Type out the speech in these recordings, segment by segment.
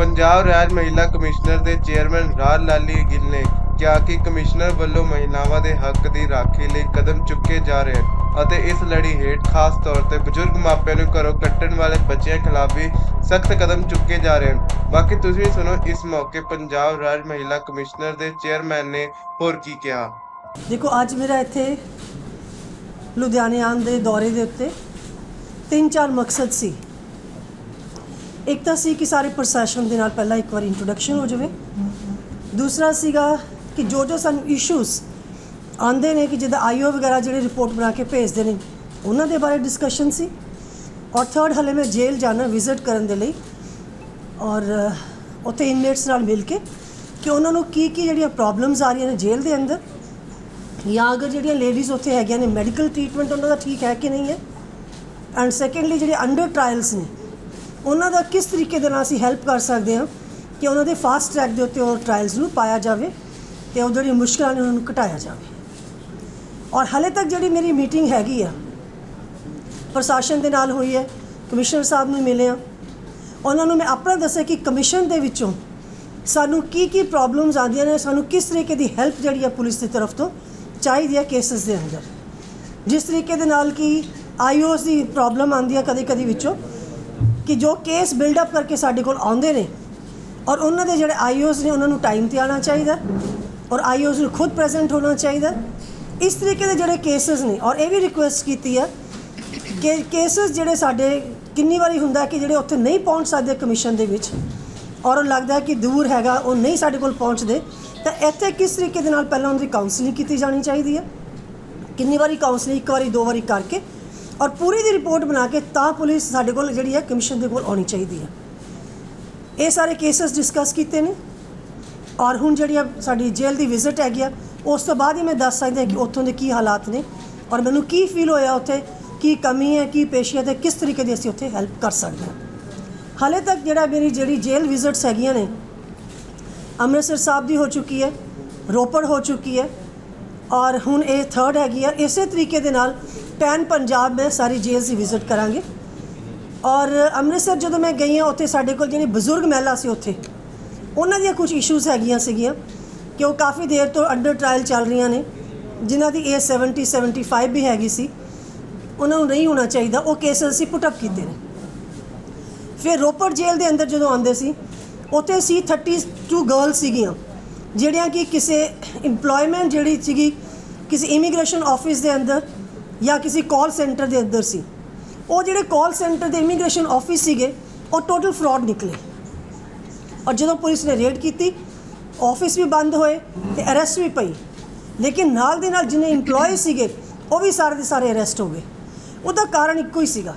ਪੰਜਾਬ ਰਾਜ ਮਹਿਲਾ ਕਮਿਸ਼ਨਰ ਦੇ ਚੇਅਰਮੈਨ ਰਾਜ ਲਾਲੀ ਗਿੱਲ ਨੇ ਕਿਹਾ ਕਿ ਕਮਿਸ਼ਨਰ ਵੱਲੋਂ ਮਹਿਲਾਵਾਂ ਦੇ ਹੱਕ ਦੀ ਰਾਖੀ ਲਈ ਕਦਮ ਚੁੱਕੇ ਜਾ ਰਹੇ ਹਨ ਅਤੇ ਇਸ ਲੜੀ ਹੇਠ ਖਾਸ ਤੌਰ ਤੇ ਬਜ਼ੁਰਗ ਮਾਪਿਆਂ ਨੂੰ ਘਰੋਂ ਕੱਢਣ ਵਾਲੇ ਬੱਚਿਆਂ ਖਿਲਾਫ ਵੀ ਸਖਤ ਕਦਮ ਚੁੱਕੇ ਜਾ ਰਹੇ ਹਨ। ਬਾਕੀ ਤੁਸੀਂ ਸੁਣੋ ਇਸ ਮੌਕੇ ਪੰਜਾਬ ਰਾਜ ਮਹਿਲਾ ਕਮਿਸ਼ਨਰ ਦੇ ਚੇਅਰਮੈਨ ਨੇ ਹੋਰ ਕੀ ਕਿਹਾ। ਦੇਖੋ, ਅੱਜ ਮੇਰਾ ਇੱਥੇ ਲੁਧਿਆਣੇ ਆਉਣ ਦੇ ਦੌਰੇ ਦੇ ਉੱਤੇ ਤਿੰਨ ਚਾਰ ਮਕਸਦ ਸੀ। ਇੱਕ ਤਾਂ ਸੀ ਕਿ ਸਾਰੇ ਪ੍ਰਸ਼ਾਸਨ ਦੇ ਨਾਲ ਪਹਿਲਾਂ ਇੱਕ ਵਾਰ ਇੰਟਰੋਡਕਸ਼ਨ ਹੋ ਜਾਵੇ। ਦੂਸਰਾ ਸੀਗਾ ਕਿ ਜੋ ਜੋ ਸਾਨੂੰ ਇਸ਼ੂਸ ਆਂਦੇ ਨੇ ਕਿ ਜਿੱਦਾਂ ਆਈਓ ਵਗੈਰਾ ਜਿਹੜੇ ਰਿਪੋਰਟ ਬਣਾ ਕੇ ਭੇਜਦੇ ਨੇ, ਉਹਨਾਂ ਦੇ ਬਾਰੇ ਡਿਸਕਸ਼ਨ ਸੀ। ਔਰ ਥਰਡ ਹਲੇ ਮੈਂ ਜੇਲ੍ਹ ਜਾਣਾ ਵਿਜ਼ਿਟ ਕਰਨ ਦੇ ਲਈ ਔਰ ਉੱਥੇ ਇਨਮੇਟਸ ਨਾਲ ਮਿਲ ਕੇ ਕਿ ਉਹਨਾਂ ਨੂੰ ਕੀ ਕੀ ਜਿਹੜੀਆਂ ਪ੍ਰੋਬਲਮਸ ਆ ਰਹੀਆਂ ਨੇ ਜੇਲ੍ਹ ਦੇ ਅੰਦਰ ਜਾਂ ਅਗਰ ਜਿਹੜੀਆਂ ਲੇਡੀਜ਼ ਉੱਥੇ ਹੈਗੀਆਂ ਨੇ ਮੈਡੀਕਲ ਟ੍ਰੀਟਮੈਂਟ ਉਹਨਾਂ ਦਾ ਠੀਕ ਹੈ ਕਿ ਨਹੀਂ ਹੈ? ਐਂਡ ਸੈਕੰਡਲੀ ਜਿਹੜੇ ਅੰਡਰ ਟ੍ਰਾਇਲਸ ਨੇ ਉਹਨਾਂ ਦਾ ਕਿਸ ਤਰੀਕੇ ਦੇ ਨਾਲ ਅਸੀਂ ਹੈਲਪ ਕਰ ਸਕਦੇ ਹਾਂ ਕਿ ਉਹਨਾਂ ਦੇ ਫਾਸਟ ਟਰੈਕ ਦੇ ਉੱਤੇ ਉਹ ਟ੍ਰਾਇਲਸ ਨੂੰ ਪਾਇਆ ਜਾਵੇ ਤੇ ਉਹ ਜਿਹੜੀ ਮੁਸ਼ਕਲਾਂ ਨੇ ਉਹਨਾਂ ਨੂੰ ਘਟਾਇਆ ਜਾਵੇ। ਔਰ ਹਲੇ ਤੱਕ ਜਿਹੜੀ ਮੇਰੀ ਮੀਟਿੰਗ ਹੈਗੀ ਆ, ਪ੍ਰਸ਼ਾਸਨ ਦੇ ਨਾਲ ਹੋਈ ਹੈ, ਕਮਿਸ਼ਨਰ ਸਾਹਿਬ ਨੂੰ ਮਿਲੇ ਆ ਉਹਨਾਂ ਨੂੰ ਮੈਂ ਆਪਣਾ ਦੱਸਿਆ ਕਿ ਕਮਿਸ਼ਨ ਦੇ ਵਿੱਚੋਂ ਸਾਨੂੰ ਕੀ ਕੀ ਪ੍ਰੋਬਲਮਸ ਆਉਂਦੀਆਂ ਨੇ, ਸਾਨੂੰ ਕਿਸ ਤਰੀਕੇ ਦੀ ਹੈਲਪ ਜਿਹੜੀ ਆ ਪੁਲਿਸ ਦੀ ਤਰਫ ਤੋਂ ਚਾਹੀਦੀ ਹੈ ਕੇਸਸ ਦੇ ਅੰਦਰ। ਜਿਸ ਤਰੀਕੇ ਦੇ ਨਾਲ ਕਿ ਆਈਓਸ ਦੀ ਪ੍ਰੋਬਲਮ ਆਉਂਦੀ ਹੈ ਕਦੇ ਕਦੇ ਵਿੱਚੋਂ ਕਿ ਜੋ ਕੇਸ ਬਿਲਡ ਅਪ ਕਰਕੇ ਸਾਡੇ ਕੋਲ ਆਉਂਦੇ ਨੇ ਔਰ ਉਹਨਾਂ ਦੇ ਜਿਹੜੇ ਆਈਓਸ ਨੇ ਉਹਨਾਂ ਨੂੰ ਟਾਈਮ ਤੇ ਆਉਣਾ ਚਾਹੀਦਾ ਔਰ ਆਈਓਸ ਨੂੰ ਖੁਦ ਪ੍ਰੈਜ਼ੈਂਟ ਹੋਣਾ ਚਾਹੀਦਾ। ਇਸ ਤਰੀਕੇ ਦੇ ਜਿਹੜੇ ਕੇਸਸ ਨੇ ਔਰ ਇਹ ਵੀ ਰਿਕੁਐਸਟ ਕੀਤੀ ਹੈ ਕਿ ਕੇਸਸ ਜਿਹੜੇ ਸਾਡੇ ਕਿੰਨੀ ਵਾਰੀ ਹੁੰਦਾ ਕਿ ਜਿਹੜੇ ਉੱਥੇ ਨਹੀਂ ਪਹੁੰਚ ਸਕਦੇ ਕਮਿਸ਼ਨ ਦੇ ਵਿੱਚ ਔਰ ਉਹ ਲੱਗਦਾ ਕਿ ਦੂਰ ਹੈਗਾ, ਉਹ ਨਹੀਂ ਸਾਡੇ ਕੋਲ ਪਹੁੰਚਦੇ, ਤਾਂ ਇੱਥੇ ਕਿਸ ਤਰੀਕੇ ਦੇ ਨਾਲ ਪਹਿਲਾਂ ਉਹਨਾਂ ਦੀ ਕਾਉਂਸਲਿੰਗ ਕੀਤੀ ਜਾਣੀ ਚਾਹੀਦੀ ਹੈ ਕਿੰਨੀ ਵਾਰੀ ਕਾਉਂਸਲਿੰਗ ਇੱਕ ਵਾਰੀ, ਦੋ ਵਾਰੀ ਕਰਕੇ ਔਰ ਪੂਰੀ ਦੀ ਰਿਪੋਰਟ ਬਣਾ ਕੇ ਤਾਂ ਪੁਲਿਸ ਸਾਡੇ ਕੋਲ ਜਿਹੜੀ ਹੈ ਕਮਿਸ਼ਨ ਦੇ ਕੋਲ ਆਉਣੀ ਚਾਹੀਦੀ ਹੈ। ਇਹ ਸਾਰੇ ਕੇਸਸ ਡਿਸਕਸ ਕੀਤੇ ਨੇ। ਔਰ ਹੁਣ ਜਿਹੜੀ ਸਾਡੀ ਜੇਲ੍ਹ ਦੀ ਵਿਜ਼ਿਟ ਹੈਗੀ ਆ, ਉਸ ਤੋਂ ਬਾਅਦ ਹੀ ਮੈਂ ਦੱਸ ਸਕਦਾ ਕਿ ਉੱਥੋਂ ਦੇ ਕੀ ਹਾਲਾਤ ਨੇ ਔਰ ਮੈਨੂੰ ਕੀ ਫੀਲ ਹੋਇਆ ਉੱਥੇ, ਕੀ ਕਮੀ ਹੈ, ਕੀ ਪੇਸ਼ੀ ਹੈ ਤੇ ਕਿਸ ਤਰੀਕੇ ਦੀ ਅਸੀਂ ਉੱਥੇ ਹੈਲਪ ਕਰ ਸਕਦੇ ਹਾਂ। ਹਾਲੇ ਤੱਕ ਜਿਹੜਾ ਮੇਰੀ ਜਿਹੜੀ ਜੇਲ੍ਹ ਵਿਜ਼ਿਟਸ ਹੈਗੀਆਂ ਨੇ, ਅੰਮ੍ਰਿਤਸਰ ਸਾਹਿਬ ਦੀ ਹੋ ਚੁੱਕੀ ਹੈ, ਰੋਪੜ ਹੋ ਚੁੱਕੀ ਹੈ, ਔਰ ਹੁਣ ਇਹ ਥਰਡ ਹੈਗੀ ਆ, ਇਸੇ ਤਰੀਕੇ ਦੇ ਨਾਲ ਪੈਨ ਪੰਜਾਬ ਮੈਂ ਸਾਰੀ ਜੇਲ੍ਹ ਦੀ ਵਿਜ਼ਿਟ ਕਰਾਂਗੇ। ਔਰ ਅੰਮ੍ਰਿਤਸਰ ਜਦੋਂ ਮੈਂ ਗਈ ਹਾਂ, ਉੱਥੇ ਸਾਡੇ ਕੋਲ ਜਿਹੜੀ ਬਜ਼ੁਰਗ ਮਹਿਲਾ ਸੀ ਉੱਥੇ, ਉਹਨਾਂ ਦੀਆਂ ਕੁਝ ਇਸ਼ੂਜ਼ ਹੈਗੀਆਂ ਸੀਗੀਆਂ ਕਿ ਉਹ ਕਾਫੀ ਦੇਰ ਤੋਂ ਅੰਡਰ ਟ੍ਰਾਇਲ ਚੱਲ ਰਹੀਆਂ ਨੇ, ਜਿਨ੍ਹਾਂ ਦੀ ਏਜ 70 75 ਵੀ ਹੈਗੀ ਸੀ। ਉਹਨਾਂ ਨੂੰ ਨਹੀਂ ਹੋਣਾ ਚਾਹੀਦਾ, ਉਹ ਕੇਸ ਅਸੀਂ ਪੁੱਟ ਅਪ ਕੀਤੇ ਨੇ। ਫਿਰ ਰੋਪੜ ਜੇਲ੍ਹ ਦੇ ਅੰਦਰ ਜਦੋਂ ਆਉਂਦੇ ਸੀ, ਉੱਥੇ ਸੀ 32 ਗਰਲ ਸੀਗੀਆਂ, ਜਿਹੜੀਆਂ ਕਿ ਕਿਸੇ EMPLOYMENT ਜਿਹੜੀ ਸੀਗੀ, ਕਿਸੇ ਇਮੀਗ੍ਰੇਸ਼ਨ ਆਫਿਸ ਦੇ ਅੰਦਰ ਜਾਂ ਕਿਸੇ ਕਾਲ ਸੈਂਟਰ ਦੇ ਅੰਦਰ ਸੀ। ਉਹ ਜਿਹੜੇ ਕਾਲ ਸੈਂਟਰ ਦੇ ਇਮੀਗ੍ਰੇਸ਼ਨ ਆਫਿਸ ਸੀਗੇ, ਉਹ ਟੋਟਲ ਫਰਾਡ ਨਿਕਲੇ। ਔਰ ਜਦੋਂ ਪੁਲਿਸ ਨੇ ਰੇਡ ਕੀਤੀ ਆਫਿਸ ਵੀ ਬੰਦ ਹੋਏ ਤੇ ਅਰੈਸਟ ਵੀ ਪਈ। ਲੇਕਿਨ ਨਾਲ ਦੇ ਨਾਲ ਜਿਨੇ EMPLOYE ਸੀਗੇ, ਉਹ ਵੀ ਸਾਰੇ ਦੇ ਸਾਰੇ ਅਰੈਸਟ ਹੋ ਗਏ। ਉਹਦਾ ਕਾਰਨ ਇੱਕੋ ਹੀ ਸੀਗਾ।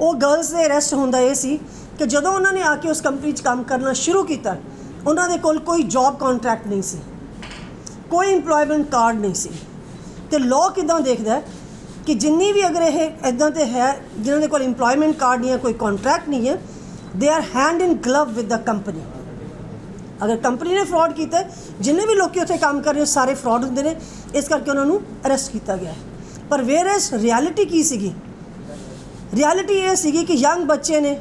ਉਹ ਗਰਲਸ ਦੇ ਅਰੈਸਟ ਹੁੰਦਾ ਇਹ ਸੀ ਕਿ ਜਦੋਂ ਉਹਨਾਂ ਨੇ ਆ ਕੇ ਉਸ ਕੰਪਨੀ 'ਚ ਕੰਮ ਕਰਨਾ ਸ਼ੁਰੂ ਕੀਤਾ, ਉਹਨਾਂ ਦੇ ਕੋਲ ਕੋਈ ਜੌਬ ਕੰਟਰੈਕਟ ਨਹੀਂ ਸੀ। ਕੋਈ EMPLOYMENT ਕਾਰਡ ਨਹੀਂ ਸੀ। ਤੇ ਲਾਅ ਕਿਦਾਂ ਦੇਖਦਾ ਕਿ ਜਿੰਨੀ ਵੀ ਅਗਰ ਇਹ ਇਦਾਂ ਤੇ ਹੈ, ਜਿਨ੍ਹਾਂ ਦੇ ਕੋਲ EMPLOYMENT ਕਾਰਡ ਨਹੀਂ ਹੈ, ਕੋਈ ਕੰਟਰੈਕਟ ਨਹੀਂ ਹੈ they are hand in glove with the company ਅਗਰ ਕੰਪਨੀ ਨੇ ਫਰਾਡ ਕੀਤਾ ਜਿੰਨੇ ਵੀ ਲੋਕੀ ਉੱਥੇ ਕੰਮ ਕਰ ਰਹੇ ਸਾਰੇ ਫਰਾਡ ਹੁੰਦੇ ਨੇ, ਇਸ ਕਰਕੇ ਉਹਨਾਂ ਨੂੰ ਅਰੈਸਟ ਕੀਤਾ ਗਿਆ ਪਰ ਵੇਅਰ ਇਸ ਰਿਐਲਿਟੀ ਕੀ ਸੀਗੀ? ਰਿਐਲਿਟੀ ਇਹ ਸੀਗੀ ਕਿ ਯੰਗ ਬੱਚੇ ਨੇ,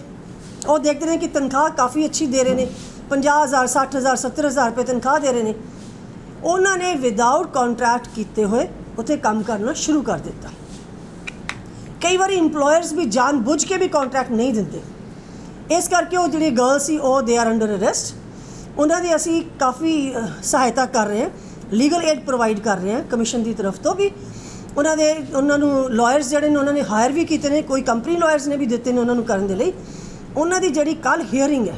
ਉਹ ਦੇਖਦੇ ਨੇ ਕਿ ਤਨਖਾਹ ਕਾਫੀ ਅੱਛੀ ਦੇ ਰਹੇ ਨੇ 50000 60000 70000 ਰੁਪਏ ਤਨਖਾਹ ਦੇ ਰਹੇ ਨੇ। ਉਹਨਾਂ ਨੇ ਵਿਦਆਊਟ ਕੰਟਰੈਕਟ ਕੀਤੇ ਹੋਏ ਉੱਥੇ ਕੰਮ ਕਰਨਾ ਸ਼ੁਰੂ ਕਰ ਦਿੱਤਾ। ਕਈ ਵਾਰੀ EMPLOYERS ਵੀ ਜਾਣ ਬੁੱਝ ਕੇ ਵੀ ਕੰਟਰੈਕਟ ਨਹੀਂ ਦਿੰਦੇ। ਇਸ ਕਰਕੇ ਉਹ ਜਿਹੜੇ ਗਰਲ ਸੀ, ਉਹ ਦੇ ਆਰ ਅੰਡਰ ਅਰੈਸਟ ਉਹਨਾਂ ਦੀ ਅਸੀਂ ਕਾਫੀ ਸਹਾਇਤਾ ਕਰ ਰਹੇ ਹਾਂ ਲੀਗਲ ਏਡ ਪ੍ਰੋਵਾਈਡ ਕਰ ਰਹੇ ਹਾਂ ਕਮਿਸ਼ਨ ਦੀ ਤਰਫ ਤੋਂ ਵੀ। ਉਹਨਾਂ ਦੇ, ਉਹਨਾਂ ਨੂੰ ਲਾਇਰਸ ਜਿਹੜੇ ਨੇ, ਉਹਨਾਂ ਨੇ ਹਾਇਰ ਵੀ ਕੀਤੇ ਨੇ, ਕੋਈ ਕੰਪਨੀ ਲਾਇਰਸ ਨੇ ਵੀ ਦਿੱਤੇ ਨੇ ਉਹਨਾਂ ਨੂੰ ਕਰਨ ਦੇ ਲਈ। ਉਹਨਾਂ ਦੀ ਜਿਹੜੀ ਕੱਲ ਹੀਅਰਿੰਗ ਹੈ,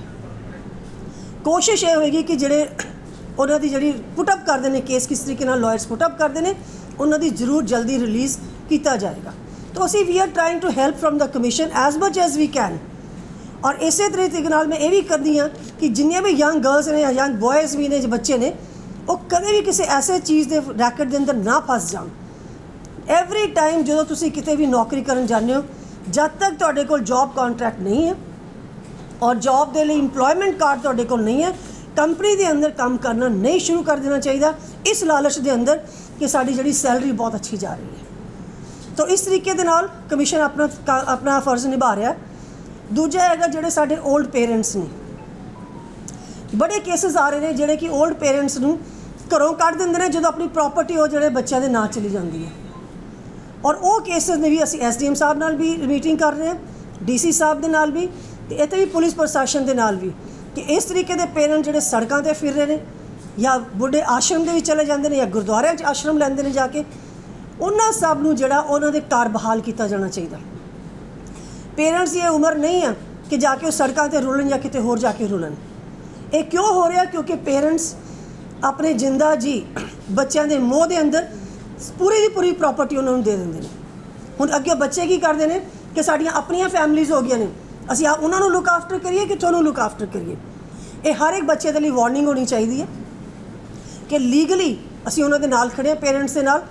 ਕੋਸ਼ਿਸ਼ ਇਹ ਹੋਏਗੀ ਕਿ ਜਿਹੜੇ, ਉਹਨਾਂ ਦੀ ਜਿਹੜੀ ਪੁੱਟ ਅਪ ਕਰਦੇ ਨੇ ਕੇਸ ਕਿਸ ਤਰੀਕੇ ਨਾਲ ਲਾਇਰਸ ਪੁੱਟ ਅਪ ਕਰਦੇ ਨੇ ਉਹਨਾਂ ਦੀ ਜ਼ਰੂਰ ਜਲਦੀ ਰਿਲੀਜ਼ ਕੀਤਾ ਜਾਏਗਾ। ਤਾਂ ਅਸੀਂ we are trying to help from the commission as much as we can ਔਰ ਇਸੇ ਤਰੀਕੇ ਨਾਲ ਮੈਂ ਇਹ ਵੀ ਕਰਦੀ ਹਾਂ ਕਿ ਜਿੰਨੀਆਂ ਵੀ ਯੰਗ ਗਰਲਸ ਨੇ ਯੰਗ ਬॉयਜ਼ ਵੀ ਨੇ, ਜੋ ਬੱਚੇ ਨੇ, ਉਹ ਕਦੇ ਵੀ ਕਿਸੇ ਐਸੇ ਚੀਜ਼ ਦੇ ਰੈਕਟ ਦੇ ਅੰਦਰ ਨਾ ਫਸ ਜਾਣ। ਐਵਰੀ ਟਾਈਮ ਜਦੋਂ ਤੁਸੀਂ ਕਿਤੇ ਵੀ ਨੌਕਰੀ ਕਰਨ ਜਾਂਦੇ ਹੋ, ਜਦ ਤੱਕ ਤੁਹਾਡੇ ਕੋਲ ਜੌਬ ਕੰਟਰੈਕਟ ਨਹੀਂ ਹੈ ਔਰ ਜੌਬ ਦੇ ਲਈ EMPLOYMENT ਕਾਰਡ ਤੁਹਾਡੇ ਕੋਲ ਨਹੀਂ ਹੈ ਕੰਪਨੀ ਦੇ ਅੰਦਰ ਕੰਮ ਕਰਨਾ ਨਹੀਂ ਸ਼ੁਰੂ ਕਰ ਦੇਣਾ ਚਾਹੀਦਾ। ਇਸ ਲਾਲਚ ਦੇ ਅੰਦਰ ਕਿ ਸਾਡੀ ਜਿਹੜੀ ਸੈਲਰੀ ਬਹੁਤ ਅੱਛੀ ਜਾ ਰਹੀ ਹੈ। ਤਾਂ ਇਸ ਤਰੀਕੇ ਦੇ ਨਾਲ ਕਮਿਸ਼ਨ ਆਪਣਾ ਕਾ- ਆਪਣਾ ਫਰਜ਼ ਨਿਭਾ ਰਿਹਾ ਦੂਜਾ ਹੈਗਾ ਜਿਹੜੇ ਸਾਡੇ 올ਡ ਪੇਰੈਂਟਸ ਨੇ। ਬੜੇ ਕੇਸਸ ਆ ਰਹੇ ਨੇ ਜਿਹੜੇ ਕਿ 올ਡ ਪੇਰੈਂਟਸ ਨੂੰ ਘਰੋਂ ਕੱਢ ਦਿੰਦੇ ਨੇ ਜਦੋਂ ਆਪਣੀ ਪ੍ਰਾਪਰਟੀ ਉਹ ਜਿਹੜੇ ਬੱਚਿਆਂ ਦੇ ਨਾਂ ਚਲੀ ਜਾਂਦੀ ਹੈ। ਔਰ ਉਹ ਕੇਸਸ ਨੇ ਵੀ ਅਸੀਂ ਐਸਡੀਐਮ ਸਾਹਿਬ ਨਾਲ ਵੀ ਮੀਟਿੰਗ ਕਰ ਰਹੇ ਹਾਂ ਡੀਸੀ ਸਾਹਿਬ ਦੇ ਨਾਲ ਵੀ ਤੇ ਇੱਥੇ ਵੀ ਪੁਲਿਸ ਪ੍ਰਸ਼ਾਸਨ ਦੇ ਨਾਲ ਵੀ ਕਿ ਇਸ ਤਰੀਕੇ ਦੇ ਪੇਰੈਂਟ ਜਿਹੜੇ ਸੜਕਾਂ ਤੇ ਫਿਰ ਰਹੇ ਨੇ। ਜਾਂ ਬੁੱਢੇ ਆਸ਼ਰਮ ਦੇ ਵਿੱਚ ਚਲੇ ਜਾਂਦੇ ਨੇ ਜਾਂ ਗੁਰਦੁਆਰਿਆਂ 'ਚ ਆਸ਼ਰਮ ਲੈਂਦੇ ਨੇ ਜਾ ਕੇ, ਉਹਨਾਂ ਸਭ ਨੂੰ ਜਿਹੜਾ ਉਹਨਾਂ ਦੇ ਘਰ ਬਹਾਲ ਕੀਤਾ ਜਾਣਾ ਚਾਹੀਦਾ। ਪੇਰੈਂਟਸ ਦੀ ਇਹ ਉਮਰ ਨਹੀਂ ਆ ਕਿ ਜਾ ਕੇ ਉਹ ਸੜਕਾਂ ਤੇ ਰੁਲਣ ਜਾਂ ਕਿਤੇ ਹੋਰ ਜਾ ਕੇ ਰੁਲਣ। ਇਹ ਕਿਉਂ ਹੋ ਰਿਹਾ? ਕਿਉਂਕਿ ਪੇਰੈਂਟਸ ਆਪਣੇ ਜਿੰਦਾ ਜੀ ਬੱਚਿਆਂ ਦੇ ਮੋਹ ਦੇ ਅੰਦਰ ਪੂਰੀ ਦੀ ਪੂਰੀ ਪ੍ਰਾਪਰਟੀ ਉਹਨਾਂ ਨੂੰ ਦੇ ਦਿੰਦੇ ਨੇ। ਹੁਣ ਅੱਗੇ ਬੱਚੇ ਕੀ ਕਰਦੇ ਨੇ? ਕਿ ਸਾਡੀਆਂ ਆਪਣੀਆਂ ਫੈਮਲੀਜ਼ ਹੋ ਗਈਆਂ ਨੇ। ਅਸੀਂ ਆ ਉਹਨਾਂ ਨੂੰ ਲੁੱਕ ਆਫਟਰ ਕਰੀਏ ਕਿ ਤੁਹਾਨੂੰ ਲੁੱਕ ਆਫਟਰ ਕਰੀਏ? ਇਹ ਹਰ ਇੱਕ ਬੱਚੇ ਦੇ ਲਈ ਵਾਰਨਿੰਗ ਹੋਣੀ ਚਾਹੀਦੀ ਹੈ। ਕਿ ਲੀਗਲੀ ਅਸੀਂ ਉਹਨਾਂ ਦੇ ਨਾਲ ਖੜੇ ਹਾਂ ਪੇਰੈਂਟਸ ਦੇ ਨਾਲ।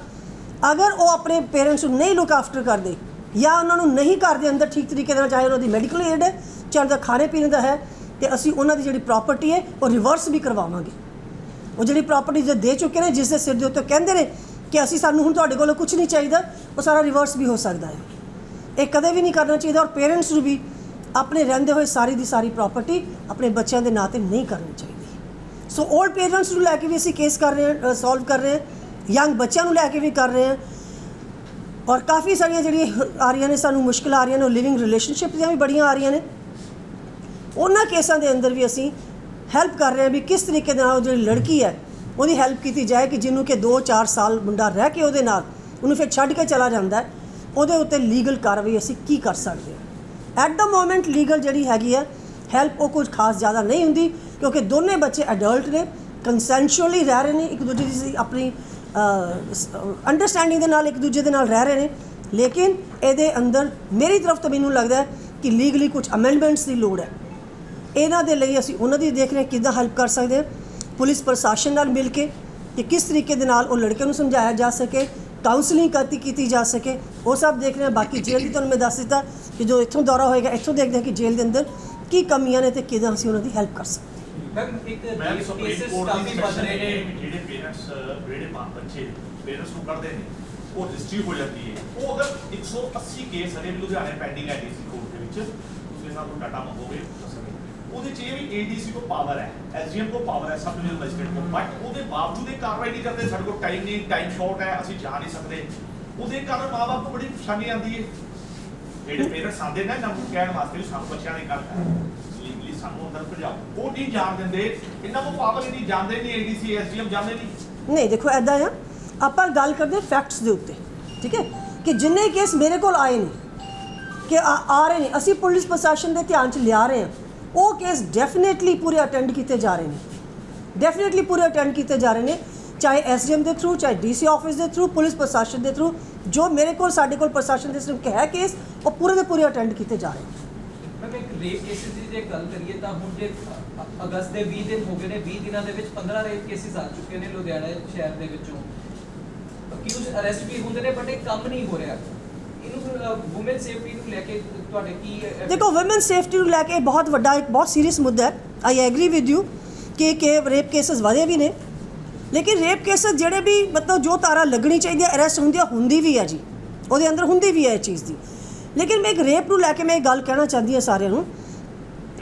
ਅਗਰ ਉਹ ਆਪਣੇ ਪੇਰੈਂਟਸ ਨੂੰ ਨਹੀਂ ਲੁੱਕ ਆਫਟਰ ਕਰਦੇ ਜਾਂ ਉਹਨਾਂ ਨੂੰ ਨਹੀਂ ਘਰ ਦੇ ਅੰਦਰ ਠੀਕ ਤਰੀਕੇ ਨਾਲ, ਚਾਹੇ ਉਹਨਾਂ ਦੀ ਮੈਡੀਕਲ ਏਡ ਹੈ, ਚਾਹੇ ਉਹਨਾਂ ਦਾ ਖਾਣੇ ਪੀਣੇ ਦਾ ਹੈ, ਤੇ ਅਸੀਂ ਉਹਨਾਂ ਦੀ ਜਿਹੜੀ ਪ੍ਰਾਪਰਟੀ ਹੈ, ਉਹ ਰਿਵਰਸ ਵੀ ਕਰਵਾਵਾਂਗੇ। ਉਹ ਜਿਹੜੀ ਪ੍ਰਾਪਰਟੀ ਜੇ ਦੇ ਚੁੱਕੇ ਨੇ ਜਿਸ ਦੇ ਸਿਰ ਦੇ ਉੱਤੇ ਕਹਿੰਦੇ ਨੇ ਕਿ ਅਸੀਂ ਸਾਨੂੰ ਹੁਣ ਤੁਹਾਡੇ ਕੋਲੋਂ ਕੁਝ ਨਹੀਂ ਚਾਹੀਦਾ, ਉਹ ਸਾਰਾ ਰਿਵਰਸ ਵੀ ਹੋ ਸਕਦਾ ਹੈ। ਇਹ ਕਦੇ ਵੀ ਨਹੀਂ ਕਰਨਾ ਚਾਹੀਦਾ ਔਰ ਪੇਰੈਂਟਸ ਨੂੰ ਵੀ ਆਪਣੇ ਰਹਿੰਦੇ ਹੋਏ ਸਾਰੀ ਦੀ ਸਾਰੀ ਪ੍ਰਾਪਰਟੀ ਆਪਣੇ ਬੱਚਿਆਂ ਦੇ ਨਾਂ ਤੇ ਨਹੀਂ ਕਰਨੀ ਚਾਹੀਦੀ। ਸੋ 올ਡ ਪੇਰੈਂਟਸ ਨੂੰ ਲੈ ਕੇ ਵੀ ਅਸੀਂ ਕੇਸ ਕਰ ਰਹੇ ਹਾਂ ਸੋਲਵ ਕਰ ਰਹੇ ਹਾਂ ਯੰਗ ਬੱਚਿਆਂ ਨੂੰ ਲੈ ਕੇ ਵੀ ਕਰ ਰਹੇ ਹਾਂ। ਔਰ ਕਾਫੀ ਸਾਰੀਆਂ ਜਿਹੜੀਆਂ ਆ ਰਹੀਆਂ ਨੇ, ਸਾਨੂੰ ਮੁਸ਼ਕਲ ਆ ਰਹੀਆਂ ਨੇ, ਉਹ ਲਿਵਿੰਗ ਰਿਲੇਸ਼ਨਸ਼ਿਪ ਦੀਆਂ ਵੀ ਬੜੀਆਂ ਆ ਰਹੀਆਂ ਨੇ। ਉਹਨਾਂ ਕੇਸਾਂ ਦੇ ਅੰਦਰ ਵੀ ਅਸੀਂ ਹੈਲਪ ਕਰ ਰਹੇ ਹਾਂ ਵੀ ਕਿਸ ਤਰੀਕੇ ਦੇ ਨਾਲ ਉਹ ਜਿਹੜੀ ਲੜਕੀ ਹੈ, ਉਹਦੀ ਹੈਲਪ ਕੀਤੀ ਜਾਏ ਕਿ ਜਿਹਨੂੰ ਕਿ 2-4 ਸਾਲ ਮੁੰਡਾ ਰਹਿ ਕੇ ਉਹਦੇ ਨਾਲ, ਉਹਨੂੰ ਫਿਰ ਛੱਡ ਕੇ ਚਲਾ ਜਾਂਦਾ ਹੈ। ਉਹਦੇ ਉੱਤੇ ਲੀਗਲ ਕਾਰਵਾਈ ਅਸੀਂ ਕੀ ਕਰ ਸਕਦੇ ਹਾਂ? ਐਟ ਦਾ ਮੋਮੈਂਟ ਲੀਗਲ ਜਿਹੜੀ ਹੈਗੀ ਹੈ ਹੈਲਪ ਉਹ ਕੁਝ ਖਾਸ ਜ਼ਿਆਦਾ ਨਹੀਂ ਹੁੰਦੀ। ਕਿਉਂਕਿ ਦੋਨੇ ਬੱਚੇ ਅਡਲਟ ਨੇ ਕੰਸੈਂਸ਼ੂਅਲੀ ਰਹਿ ਰਹੇ ਨੇ, ਇੱਕ ਦੂਜੇ ਦੀ ਆਪਣੀ ਅੰਡਰਸਟੈਂਡਿੰਗ ਦੇ ਨਾਲ ਇੱਕ ਦੂਜੇ ਦੇ ਨਾਲ ਰਹਿ ਰਹੇ ਨੇ। ਲੇਕਿਨ ਇਹਦੇ ਅੰਦਰ ਮੇਰੀ ਤਰਫ ਤੋਂ ਮੈਨੂੰ ਲੱਗਦਾ ਹੈ ਕਿ ਲੀਗਲੀ ਕੁਝ ਅਮੈਂਡਮੈਂਟਸ ਦੀ ਲੋੜ ਹੈ। ਇਹਨਾਂ ਦੇ ਲਈ ਅਸੀਂ ਉਹਨਾਂ ਦੀ ਦੇਖ ਰਹੇ ਹਾਂ ਕਿੱਦਾਂ ਹੈਲਪ ਕਰ ਸਕਦੇ ਹਾਂ। ਪੁਲਿਸ ਪ੍ਰਸ਼ਾਸਨ ਨਾਲ ਮਿਲ ਕੇ ਕਿ ਕਿਸ ਤਰੀਕੇ ਦੇ ਨਾਲ ਉਹ ਲੜਕੇ ਨੂੰ ਸਮਝਾਇਆ ਜਾ ਸਕੇ ਕਾਉਂਸਲਿੰਗ ਕਰਤੀ ਕੀਤੀ ਜਾ ਸਕੇ। ਉਹ ਸਭ ਦੇਖ ਰਹੇ ਬਾਕੀ ਜੇਲ੍ਹ ਦੀ ਤੁਹਾਨੂੰ ਮੈਂ ਦੱਸ ਦਿੱਤਾ ਕਿ ਜੋ ਇੱਥੋਂ ਦੌਰਾ ਹੋਏਗਾ, ਇੱਥੋਂ ਦੇਖਦੇ ਹਾਂ ਕਿ ਜੇਲ੍ਹ ਦੇ ਅੰਦਰ ਕੀ ਕਮੀਆਂ ਨੇ ਤੇ ਕਿੱਦਾਂ ਅਸੀਂ ਉਹਨਾਂ ਦੀ ਹੈਲਪ ਕਰ ਸਕਦੇ ਮੈਮ ਇੱਕ ਮੈਮ ਸੁਪਰੀਮ ਕੋਰਟ ਦੀ ਸੈਕਸ਼ਨ ਰਹੇ ਨੇ ਨੇ ਜਿਹੜੇ ਪੇਰੈਂਟਸ ਜਿਹੜੇ ਮਾਂ ਬੱਚੇ ਪੇਰੈਂਟਸ ਨੂੰ ਕਰਦੇ ਨੇ ਉਹ ਰਜਿਸਟਰੀ ਹੋ ਜਾਂਦੀ ਹੈ ਉਹ ਅਗਰ 180 ਕੇਸ ਹਰੇ ਲੁਧਿਆਣੇ ਪੈਂਡਿੰਗ ਹੈ ਡੀਸੀ ਕੋਰਟ ਦੇ ਵਿੱਚ ਤੁਸੀਂ ਨਾਲ ਡਾਟਾ ਮੰਗੋਗੇ ਉਹਦੇ ਚ ਇਹ ਵੀ ਏਡੀਸੀ ਕੋ ਪਾਵਰ ਹੈ ਐਸਡੀਐਮ ਕੋ ਪਾਵਰ ਹੈ ਸਬ ਡਿਵੀਜ਼ਨ ਮੈਜਿਸਟ੍ਰੇਟ ਕੋ ਬਟ ਉਹਦੇ ਬਾਵਜੂਦ ਇਹ ਕਾਰਵਾਈ ਨਹੀਂ ਕਰਦੇ ਸਾਡੇ ਕੋਲ ਟਾਈਮ ਨਹੀਂ ਟਾਈਮ ਸ਼ਾਰਟ ਹੈ ਅਸੀਂ ਜਾ ਨਹੀਂ ਸਕਦੇ ਉਹਦੇ ਕਾਰਨ ਮਾਂ-ਬਾਪ ਨੂੰ ਬੜੀ ਪਰੇਸ਼ਾਨੀ ਆਉਂਦੀ ਹੈ ਜਿਹੜੇ ਪੇਰੈਂਟਸ ਆਉਂਦੇ ਨੇ ਨਾ ਕਹਿਣ ਵਾਸਤੇ ਵੀ ਸਾਨੂੰ ਬੱਚਿਆਂ ਦੀ ਗੱਲ ਹੈ ਸਾਨੂੰ ਅੰਦਰ ਭਜਾਓ। ਉਹ ਨਹੀਂ ਜਾਣ ਦਿੰਦੇ। ਇਹਨਾਂ ਕੋਲ ਪਾਵਰ ਨਹੀਂ ਜਾਂਦੇ ਨਹੀਂ, ਏਡੀਸੀ, ਐਸਡੀਐਮ ਜਾਂਦੇ ਨਹੀਂ। ਨਹੀਂ, ਦੇਖੋ ਐਦਾਂ ਆ। ਆਪਾਂ ਗੱਲ ਕਰਦੇ ਫੈਕਟਸ ਦੇ ਉੱਤੇ, ਠੀਕ ਹੈ? ਕਿ ਜਿੰਨੇ ਕੇਸ ਮੇਰੇ ਕੋਲ ਆਏ ਨੇ, ਕਿ ਆ ਆ ਰਹੇ ਨੇ, ਅਸੀਂ ਪੁਲਿਸ ਪ੍ਰਸ਼ਾਸਨ ਦੇ ਧਿਆਨ 'ਚ ਲਿਆ ਰਹੇ ਹਾਂ। ਉਹ ਕੇਸ ਡੈਫੀਨੇਟਲੀ ਪੂਰੇ ਅਟੈਂਡ ਕੀਤੇ ਜਾ ਰਹੇ ਨੇ। ਡੈਫੀਨੇਟਲੀ ਪੂਰੇ ਅਟੈਂਡ ਕੀਤੇ ਜਾ ਰਹੇ ਨੇ, ਚਾਹੇ ਐਸਡੀਐਮ ਦੇ ਥਰੂ ਚਾਹੇ ਡੀਸੀ ਆਫਿਸ ਦੇ ਥਰੂ ਪੁਲਿਸ ਪ੍ਰਸ਼ਾਸਨ ਦੇ ਥਰੂ ਜੋ ਮੇਰੇ ਕੋਲ, ਸਾਡੇ ਕੋਲ ਪ੍ਰਸ਼ਾਸਨ ਦੇ ਸਿਰਫ ਹੈ ਕੇਸ ਉਹ ਪੂਰੇ ਦੇ ਪੂਰੇ ਅਟੈਂਡ ਕੀਤੇ ਜਾ ਰਹੇ ਨੇ। ਮੈਮ ਇੱਕ ਰੇਪ ਕੇਸਿਸ ਦੀ ਜੇ ਗੱਲ ਕਰੀਏ ਤਾਂ ਹੁਣ ਜੇ ਅਗਸਤ ਦੇ 20 ਦਿਨ ਹੋ ਗਏ ਨੇ 20 ਦਿਨਾਂ ਦੇ ਵਿੱਚ 15 ਰੇਪ ਕੇਸਿਸ ਆ ਚੁੱਕੇ ਨੇ ਲੁਧਿਆਣਾ ਸ਼ਹਿਰ ਦੇ ਵਿੱਚੋਂ। ਅਕਿਊਜ਼ ਅਰੈਸਟ ਵੀ ਹੁੰਦੇ ਨੇ ਬਟ ਇਹ ਕੰਮ ਨਹੀਂ ਹੋ ਰਿਹਾ। ਇਹਨੂੰ ਸੇਫਟੀ ਨੂੰ ਲੈ ਕੇ ਤੁਹਾਡੇ ਕੀ ਦੇਖੋ ਔਮਨ ਸੇਫਟੀ ਨੂੰ ਲੈ ਕੇ ਬਹੁਤ ਵੱਡਾ ਇੱਕ ਬਹੁਤ ਸੀਰੀਅਸ ਮੁੱਦਾ ਹੈ। ਆਈ ਐਗਰੀ ਵਿਦ ਯੂ ਕਿ ਕਿ ਰੇਪ ਕੇਸਸ ਵਧੇ ਵੀ ਨੇ। ਲੇਕਿਨ ਰੇਪ ਕੇਸਸ ਜਿਹੜੇ ਵੀ ਮਤਲਬ ਜੋ ਤਾਰਾ ਲੱਗਣੀ ਚਾਹੀਦੀ ਹੈ ਅਰੈਸਟ ਹੁੰਦੀ ਹੁੰਦੀ ਵੀ ਹੈ ਜੀ। ਉਹਦੇ ਅੰਦਰ ਹੁੰਦੀ ਵੀ ਹੈ ਇਹ ਚੀਜ਼ ਦੀ। ਲੇਕਿਨ ਮੈਂ ਇੱਕ ਰੇਪ ਨੂੰ ਲੈ ਕੇ ਮੈਂ ਇਹ ਗੱਲ ਕਹਿਣਾ ਚਾਹੁੰਦੀ ਹਾਂ ਸਾਰਿਆਂ ਨੂੰ।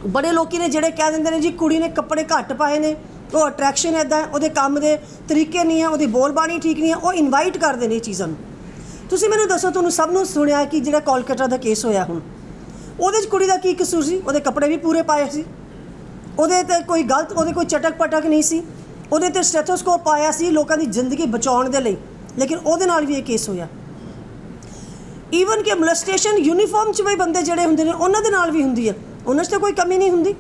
ਬੜੇ ਲੋਕੀ ਨੇ ਜਿਹੜੇ ਕਹਿ ਦਿੰਦੇ ਨੇ ਜੀ, ਕੁੜੀ ਨੇ ਕੱਪੜੇ ਘੱਟ ਪਾਏ ਨੇ, ਉਹ ਅਟਰੈਕਸ਼ਨ ਐਦਾਂ ਉਹਦੇ ਕੰਮ ਦੇ ਤਰੀਕੇ ਨਹੀਂ ਹੈ, ਉਹਦੀ ਬੋਲਬਾਣੀ ਠੀਕ ਨਹੀਂ ਹੈ, ਉਹ ਇਨਵਾਈਟ ਕਰਦੇ ਨੇ ਇਹ ਚੀਜ਼ਾਂ ਨੂੰ। ਤੁਸੀਂ ਮੈਨੂੰ ਦੱਸੋ, ਤੁਹਾਨੂੰ ਸਭ ਨੂੰ ਸੁਣਿਆ ਕਿ ਜਿਹੜਾ ਕੋਲਕਾਤਾ ਦਾ ਕੇਸ ਹੋਇਆ ਹੁਣ, ਉਹਦੇ 'ਚ ਕੁੜੀ ਦਾ ਕੀ ਕਸੂਰ ਸੀ? ਉਹਦੇ ਕੱਪੜੇ ਵੀ ਪੂਰੇ ਪਾਏ ਸੀ। ਉਹਦੇ ਤੇ ਕੋਈ ਗਲਤ, ਉਹਦੇ ਕੋਈ ਚਟਕ ਪਟਕ ਨਹੀਂ ਸੀ। ਉਹਦੇ ਤੇ ਸਟੈਥੋਸਕੋਪ ਪਾਇਆ ਸੀ ਲੋਕਾਂ ਦੀ ਜ਼ਿੰਦਗੀ ਬਚਾਉਣ ਦੇ ਲਈ। ਲੇਕਿਨ ਉਹਦੇ ਨਾਲ ਵੀ ਇਹ ਕੇਸ ਹੋਇਆ। ਈਵਨ ਕਿ ਮੋਲੈਸਟੇਸ਼ਨ ਯੂਨੀਫਾਰਮ 'ਚ ਵੀ ਬੰਦੇ ਜਿਹੜੇ ਹੁੰਦੇ ਨੇ, ਉਹਨਾਂ ਦੇ ਨਾਲ ਵੀ ਹੁੰਦੀ ਹੈ ਉਹਨਾਂ 'ਚ ਤਾਂ ਕੋਈ ਕਮੀ ਨਹੀਂ ਹੁੰਦੀ।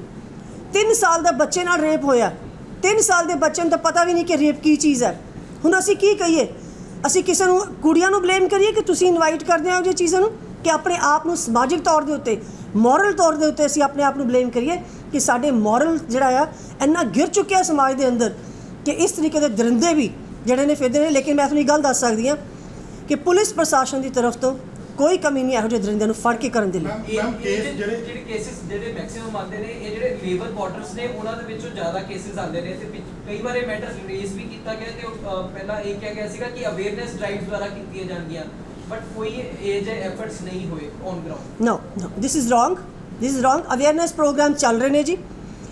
3 ਸਾਲ ਦਾ ਬੱਚੇ ਨਾਲ ਰੇਪ ਹੋਇਆ। 3 ਸਾਲ ਦੇ ਬੱਚੇ ਨੂੰ ਤਾਂ ਪਤਾ ਵੀ ਨਹੀਂ ਕਿ ਰੇਪ ਕੀ ਚੀਜ਼ ਹੈ ਹੁਣ ਅਸੀਂ ਕੀ ਕਹੀਏ? ਅਸੀਂ ਕਿਸੇ ਨੂੰ, ਕੁੜੀਆਂ ਨੂੰ ਬਲੇਮ ਕਰੀਏ ਕਿ ਤੁਸੀਂ ਇਨਵਾਈਟ ਕਰਦੇ ਹੋ ਇਹ ਚੀਜ਼ਾਂ ਨੂੰ? ਕਿ ਆਪਣੇ ਆਪ ਨੂੰ ਸਮਾਜਿਕ ਤੌਰ ਦੇ ਉੱਤੇ ਮੋਰਲ ਤੌਰ ਦੇ ਉੱਤੇ ਅਸੀਂ ਆਪਣੇ ਆਪ ਨੂੰ ਬਲੇਮ ਕਰੀਏ ਕਿ ਸਾਡੇ ਮੋਰਲ ਜਿਹੜਾ ਆ, ਇੰਨਾ ਗਿਰ ਚੁੱਕਿਆ ਸਮਾਜ ਦੇ ਅੰਦਰ ਕਿ ਇਸ ਤਰੀਕੇ ਦੇ ਦਰਿੰਦੇ ਵੀ ਜਿਹੜੇ ਨੇ ਫਿਰਦੇ ਨੇ। ਲੇਕਿਨ ਮੈਂ ਤੁਹਾਨੂੰ ਇਹ ਗੱਲ ਦੱਸ ਸਕਦੀ ਹਾਂ ਕਿ ਪੁਲਿਸ ਪ੍ਰਸ਼ਾਸਨ ਦੀ ਤਰਫ ਤੋਂ ਕੋਈ ਕਮੀ ਨਹੀਂ ਇਹੋ ਜਿਹੇ ਦਰਿੰਦਿਆਂ ਨੂੰ ਫੜ ਕੇ ਕਰਨ ਦੇ ਲਈ ਮੈਮ ਕੇਸ ਜਿਹੜੇ ਜਿਹੜੇ ਕੇਸਿਸ ਜਿਹੜੇ ਮੈਕਸਿਮਮ ਆਉਂਦੇ ਨੇ ਇਹ ਜਿਹੜੇ ਲੇਬਰ ਕੁਆਟਰਸ ਨੇ ਉਹਨਾਂ ਦੇ ਵਿੱਚੋਂ ਜ਼ਿਆਦਾ ਕੇਸਿਸ ਆਉਂਦੇ ਨੇ ਤੇ ਪਿਛ- ਕਈ ਵਾਰ ਇਹ ਮੈਟਰ ਰੇਜ਼ ਵੀ ਕੀਤਾ ਗਿਆ ਤੇ ਉਹ, ਪਹਿਲਾਂ ਇਹ ਕਿਹਾ ਗਿਆ ਸੀਗਾ ਕਿ ਅਵੇਅਰਨੈਸ ਡਰਾਈਵ ਦੁਆਰਾ ਕੀਤੀਆਂ ਜਾਣਗੀਆਂ ਬਟ ਕੋਈ ਇਹ ਜੇ ਐਫਰਟਸ ਨਹੀਂ ਹੋਏ on ground no no this is wrong this is wrong awareness programme ਚੱਲ ਰਹੇ ਨੇ ਜੀ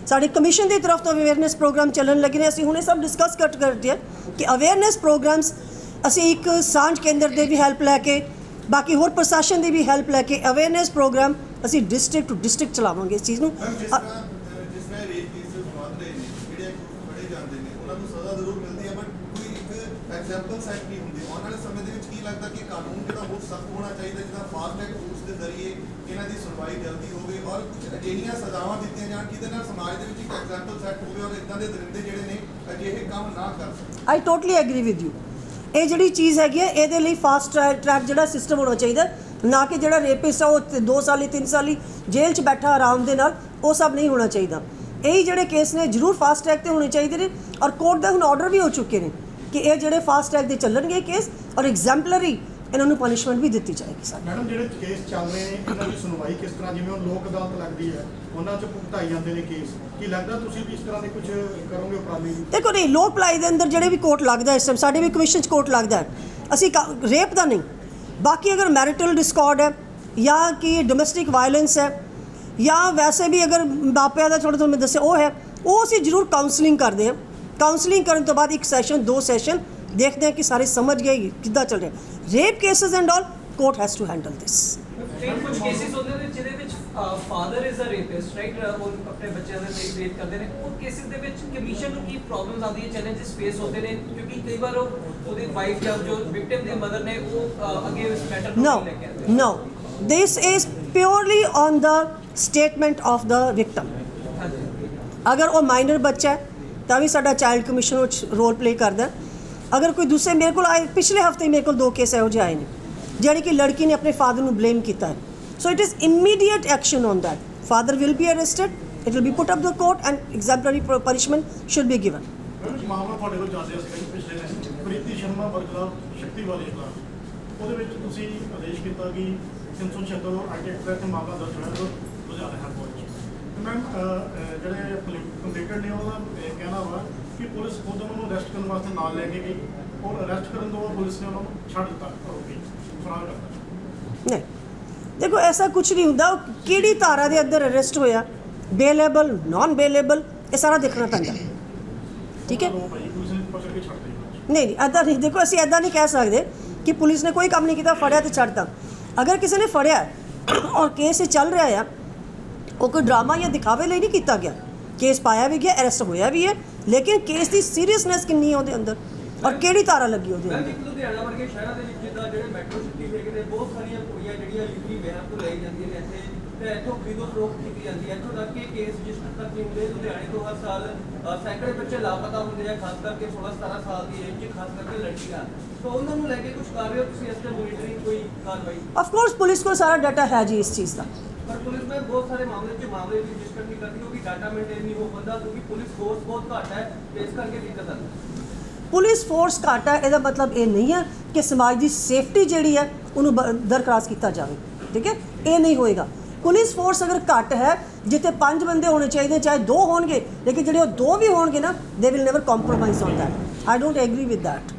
ਸਾਡੇ ਕਮਿਸ਼ਨ ਦੀ ਤਰਫ ਤੋਂ ਅਵੇਅਰਨੈਸ ਪ੍ਰੋਗਰਾਮ ਚੱਲਣ ਲੱਗੇ ਨੇ ਅਸੀਂ ਹੁਣੇ ਸਭ ਡਿਸਕਸ ਕਰ ਕਰਦੇ ਹਾਂ ਕਿ ਅਵੇਅਰਨੈਸ ਪ੍ਰੋਗਰਾਮਸ ਅਸੀਂ ਇੱਕ ਸਾਂਝ ਕੇਂਦਰ ਦੇ ਵੀ ਹੈਲਪ ਲੈ ਕੇ ਬਾਕੀ ਹੋਰ ਪ੍ਰਸ਼ਾਸਨ ਦੀ ਵੀ ਹੈਲਪ ਲੈ ਕੇ ਅਵੇਅਰਨੈਸ ਪ੍ਰੋਗਰਾਮ ਅਸੀਂ ਡਿਸਟ੍ਰਿਕਟ ਟੂ ਡਿਸਟ੍ਰਿਕਟ ਚਲਾਵਾਂਗੇ ਇਸ ਚੀਜ਼ ਨੂੰ। ਐਗਜ਼ਾਮਪਲ ਸੈਟ ਨਹੀਂ ਹੁੰਦੀ। ਆਉਣ ਵਾਲੇ ਸਮੇਂ ਦੇ ਵਿੱਚ ਕੀ ਲੱਗਦਾ ਕਿ ਕਾਨੂੰਨ ਜਿਹੜਾ ਹੋਰ ਸਖਤ ਹੋਣਾ ਚਾਹੀਦਾ ਜਿੱਦਾਂ ਫਾਸਟ ਟਰੈਕ ਕੋਰਟਸ ਦੇ ਜ਼ਰੀਏ ਇਹਨਾਂ ਦੀ ਸੁਣਵਾਈ ਜਲਦੀ ਹੋਵੇ ਔਰ ਅਜਿਹੀਆਂ ਸਜ਼ਾਵਾਂ ਦਿੱਤੀਆਂ ਜਾਣ ਜਿਹਦੇ ਨਾਲ ਸਮਾਜ ਦੇ ਵਿੱਚ ਇੱਕ ਐਗਜ਼ਾਮਪਲ ਸੈਟ ਹੋਵੇ ਔਰ ਇਦਾਂ ਦੇ ਦਰਿੰਦੇ ਜਿਹੜੇ ਨੇ ਅਜਿਹੇ ਕੰਮ ਨਾ ਕਰ ਸਕਣ। I totally agree with you ਇਹ ਜਿਹੜੀ ਚੀਜ਼ ਹੈਗੀ ਹੈ, ਇਹਦੇ ਲਈ ਫਾਸਟ ਟਰੈਕ ਜਿਹੜਾ ਸਿਸਟਮ ਹੋਣਾ ਚਾਹੀਦਾ ਨਾ ਕਿ ਜਿਹੜਾ ਰੇਪਿਸਟ ਆ, ਉਹ 2 ਸਾਲੀ 3 ਸਾਲੀ ਜੇਲ੍ਹ 'ਚ ਬੈਠਾ ਆਰਾਮ ਦੇ ਨਾਲ, ਉਹ ਸਭ ਨਹੀਂ ਹੋਣਾ ਚਾਹੀਦਾ। ਇਹ ਜਿਹੜੇ ਕੇਸ ਨੇ ਜ਼ਰੂਰ ਫਾਸਟ ਟਰੈਕ ਤੇ ਹੋਣੇ ਚਾਹੀਦੇ ਨੇ ਔਰ ਕੋਰਟ ਦੇ ਹੁਣ ਆਰਡਰ ਵੀ ਹੋ ਚੁੱਕੇ ਨੇ ਕਿ ਇਹ ਜਿਹੜੇ ਫਾਸਟ ਟਰੈਕ ਦੇ ਚੱਲਣਗੇ ਕੇਸ ਔਰ ਐਗਜ਼ੈਂਪਲਰੀ ਇਹਨਾਂ ਨੂੰ ਪਨਿਸ਼ਮੈਂਟ ਵੀ ਦਿੱਤੀ ਜਾਏਗੀ ਸਾਡੀ ਮੈਡਮ ਜਿਹੜੇ ਕੇਸ ਚੱਲ ਰਹੇ ਨੇ ਇਹਨਾਂ ਦੀ ਸੁਣਵਾਈ ਕਿਸ ਤਰ੍ਹਾਂ ਜਿਵੇਂ ਹੁਣ ਲੋਕ ਅਦਾਲਤ ਲੱਗਦੀ ਹੈ ਉਹਨਾਂ 'ਚ ਭੁਗਤਾਈ ਜਾਂਦੇ ਨੇ ਕੇਸ ਕੀ ਲੱਗਦਾ ਤੁਸੀਂ ਵੀ ਇਸ ਤਰ੍ਹਾਂ ਦੇ ਕੁਝ ਕਰੋਗੇ ਉਪਰਾਲੇ ਦੇਖੋ ਨਹੀਂ ਲੋਕ ਭਲਾਈ ਦੇ ਅੰਦਰ ਜਿਹੜੇ ਵੀ ਕੋਰਟ ਲੱਗਦਾ ਇਸ ਟਾਈਮ ਸਾਡੇ ਵੀ ਕਮਿਸ਼ਨ 'ਚ ਕੋਰਟ ਲੱਗਦਾ। ਅਸੀਂ ਰੇਪ ਦਾ ਨਹੀਂ। ਬਾਕੀ ਅਗਰ ਮੈਰਿਟਲ ਡਿਸਕਾਰਡ ਹੈ ਜਾਂ ਕਿ ਡੋਮੈਸਟਿਕ ਵਾਇਲੈਂਸ ਹੈ ਜਾਂ ਵੈਸੇ ਵੀ ਅਗਰ ਮਾਪਿਆਂ ਦਾ ਥੋੜਾ ਤੁਹਾਨੂੰ ਦੱਸਿਆ ਉਹ ਹੈ ਉਹ ਅਸੀਂ ਜ਼ਰੂਰ ਕਾਉਂਸਲਿੰਗ ਕਰਦੇ ਹਾਂ। ਕਾਉਂਸਲਿੰਗ ਕਰਨ ਤੋਂ ਬਾਅਦ ਇੱਕ ਸੈਸ਼ਨ ਦੋ ਸੈਸ਼ਨ ਦੇਖਦੇ ਹਾਂ ਕਿ ਸਾਰੇ ਸਮਝ ਗਏ ਕਿੱਦਾਂ ਚੱਲ ਰਿਹਾ। Rape cases and all court has to handle this ਕਈ ਕੁਝ ਕੇਸਿਸ ਹੁੰਦੇ ਨੇ ਜਿਹਦੇ ਵਿੱਚ father is a rapist right ਉਹ ਆਪਣੇ ਬੱਚਿਆਂ ਦੇ ਲਈ ਰੇਪ ਕਰਦੇ ਨੇ ਉਹ ਕੇਸਿਸ ਦੇ ਵਿੱਚ ਕਮਿਸ਼ਨ ਨੂੰ ਕੀ ਪ੍ਰੋਬਲਮਸ ਆਉਂਦੀਆਂ ਚੈਲੰਜਸ ਫੇਸ ਹੁੰਦੇ ਨੇ ਕਿਉਂਕਿ ਕਈ ਵਾਰ ਉਹ ਉਹਦੀ ਵਾਈਫ ਜਾਂ ਜੋ ਵਿਕਟਿਮ ਦੇ ਮਦਰ ਨੇ ਉਹ ਅਹ, ਅੱਗੇ ਇਸ ਮੈਟਰ ਨੂੰ No, ਨਹੀਂ ਲੈ ਕੇ ਆਉਂਦੇ no. This is purely on the statement of the victim. ਹਾਂਜੀ ਅਗਰ ਉਹ ਮਾਈਨਰ ਬੱਚਾ ਹੈ ਤਾਂ ਵੀ ਸਾਡਾ ਚਾਈਲਡ ਕਮਿਸ਼ਨ ਉਹ 'ਚ ਰੋਲ ਪਲੇ ਕਰਦਾ ਹੈ। ਅਗਰ ਕੋਈ ਦੂਸਰੇ ਮੇਰੇ ਕੋਲ ਆਏ ਪਿਛਲੇ ਹਫ਼ਤੇ ਮੇਰੇ ਕੋਲ ਦੋ ਕੇਸ ਇਹੋ ਜਿਹੇ ਆਏ ਨੇ ਜਿਹੜੇ ਕਿ ਲੜਕੀ ਨੇ ਆਪਣੇ ਫਾਦਰ ਨੂੰ ਬਲੇਮ ਕੀਤਾ ਹੈ so it is immediate action on that father will be arrested it will be put up the court and exemplary punishment should be given madam ਮਾਮਲਾ ਤੁਹਾਡੇ ਕੋਲ ਚੱਲ ਰਿਹਾ ਸੀਗਾ ਜੀ ਪਿਛਲੇ ਦਿਨ। ਪ੍ਰੀਤੀ ਸ਼ਰਮਾ ਬਰਖਲਾਫ ਸ਼ਕਤੀ ਵਾਲੇ ਖਿਲਾਫ। ਉਹਦੇ ਵਿੱਚ ਤੁਸੀਂ ਆਦੇਸ਼ ਕੀਤਾ ਕਿ 376 ਆਰਟੀਕਲ ਤਹਿਤ ਮਾਮਲਾ ਦਰਜ ਹੋਇਆ ਜੋ ਲੁਧਿਆਣਾ ਹਾਈ ਕੋਰਟ 'ਚ। ਮੈਮ ਜਿਹੜੇ ਕੰਪਲੀਟਡ ਨੇ ਉਹਦਾ ਇਹ ਕਹਿਣਾ ਵਾ ਕਿ ਪੁਲਿਸ ਖੁਦ ਉਹਨਾਂ ਨੂੰ ਅਰੈਸਟ ਕਰਨ ਵਾਸਤੇ ਨਾਲ ਲੈ ਕੇ ਗਈ ਔਰ ਅਰੈਸਟ ਕਰਨ ਤੋਂ ਬਾਅਦ ਪੁਲਿਸ ਨੇ ਉਹਨਾਂ ਨੂੰ ਛੱਡ ਦਿੱਤਾ ਫਰਾਰ ਕਰ ਦਿੱਤਾ। ਨਹੀਂ ਦੇਖੋ ਐਸਾ ਕੁਝ ਨਹੀਂ ਹੁੰਦਾ ਕਿਹੜੀ ਧਾਰਾ ਦੇ ਅੰਦਰ ਅਰੈਸਟ ਹੋਇਆ? ਬੇਲੇਬਲ ਨਾਨ ਬੇਲੇਬਲ ਇਹ ਸਾਰਾ ਦੇਖਣਾ ਪੈਂਦਾ। ਠੀਕ ਹੈ? ਨਹੀਂ ਨਹੀਂ ਐਦਾਂ ਨਹੀਂ ਦੇਖੋ ਅਸੀਂ ਐਦਾਂ ਨਹੀਂ ਕਹਿ ਸਕਦੇ ਕਿ ਪੁਲਿਸ ਨੇ ਕੋਈ ਕੰਮ ਨਹੀਂ ਕੀਤਾ ਫੜਿਆ ਤੇ ਛੱਡਤਾ। ਅਗਰ ਕਿਸੇ ਨੇ ਫੜਿਆ ਔਰ ਕੇਸ ਚੱਲ ਰਿਹਾ ਆ ਉਹ ਕੋਈ ਡਰਾਮਾ ਜਾਂ ਦਿਖਾਵੇ ਲਈ ਨਹੀਂ ਕੀਤਾ ਗਿਆ। ਕੇਸ ਪਾਇਆ ਵੀ ਗਿਆ ਅਰੈਸਟ ਹੋਇਆ ਵੀ ਹੈ ਲੇਕਿਨ ਕੇਸ ਦੀ ਸੀਰੀਅਸਨੈਸ ਕਿੰਨੀ ਹੈ ਉਹਦੇ ਅੰਦਰ? ਔਰ ਕਿਹੜੀ ਧਾਰਾ ਲੱਗੀ ਉਹਦੇ ਅੰਦਰ? ਇੱਕ ਲੁਧਿਆਣਾ ਵਰਗੇ ਸ਼ਹਿਰਾਂ ਦੇ ਵਿੱਚ ਜਿੱਦਾਂ ਜਿਹੜੇ ਮੈਟਰੋ ਸਿਟੀ ਹੈਗੇ ਨੇ ਬਹੁਤ ਸਾਰੀਆਂ ਕੁੜੀਆਂ ਜਿਹੜੀਆਂ ਯੂਪੀ ਬਿਹਾਰ ਤੋਂ ਲਈ ਜਾਂਦੀਆਂ ਨੇ ਇੱਥੇ ਤੇ ਇੱਥੋਂ ਖਰੀਦੋ ਫਰੋਖਤ ਕੀਤੀ ਜਾਂਦੀ ਹੈ। ਇੱਥੋਂ ਤੱਕ ਕਿ ਕੇਸ ਰਜਿਸਟਰ ਤੱਕ ਨਹੀਂ ਹੁੰਦੇ। ਲੁਧਿਆਣੇ ਤੋਂ ਹਰ ਸਾਲ ਅ, ਸੈਂਕੜੇ ਬੱਚੇ ਲਾਪਤਾ ਹੁੰਦੇ ਆ ਖਾਸ ਕਰਕੇ 16 17 ਸਾਲ ਦੀ ਏਜ 'ਚ ਖਾਸ ਕਰਕੇ ਲੜਕੀਆਂ। ਤਾਂ ਉਹਨਾਂ ਨੂੰ ਲੈ ਕੇ ਕੁਝ ਕਰ ਰਹੇ ਹੋ ਤੁਸੀਂ ਇਸ ਤੇ ਮੋਨੀਟਰਿੰਗ ਕੋਈ ਕਾਰਵਾਈ? ਆਫ ਕੋਰਸ ਪੁਲਿਸ ਕੋਲ ਸਾਰਾ ਡਾਟਾ ਹੈ ਜੀ ਇਸ ਚੀਜ਼ ਦਾ। ਪੁਲਿਸ ਫੋਰਸ ਬਹੁਤ ਘੱਟ ਹੈ ਇਹਦਾ ਮਤਲਬ ਇਹ ਨਹੀਂ ਹੈ ਕਿ ਸਮਾਜ ਦੀ ਸੇਫਟੀ ਜਿਹੜੀ ਹੈ, ਉਹਨੂੰ ਦਰਕਰਾਸ ਕੀਤਾ ਜਾਵੇ, ਠੀਕ ਹੈ? ਇਹ ਨਹੀਂ ਹੋਏਗਾ। ਪੁਲਿਸ ਫੋਰਸ ਅਗਰ ਘੱਟ ਹੈ, ਜਿੱਥੇ ਪੰਜ ਬੰਦੇ ਹੋਣੇ ਚਾਹੀਦੇ, ਚਾਹੇ ਦੋ ਹੋਣਗੇ, ਲੇਕਿਨ ਜਿਹੜੇ ਉਹ ਦੋ ਵੀ ਹੋਣਗੇ ਨਾ they will never compromise on that I don't agree with that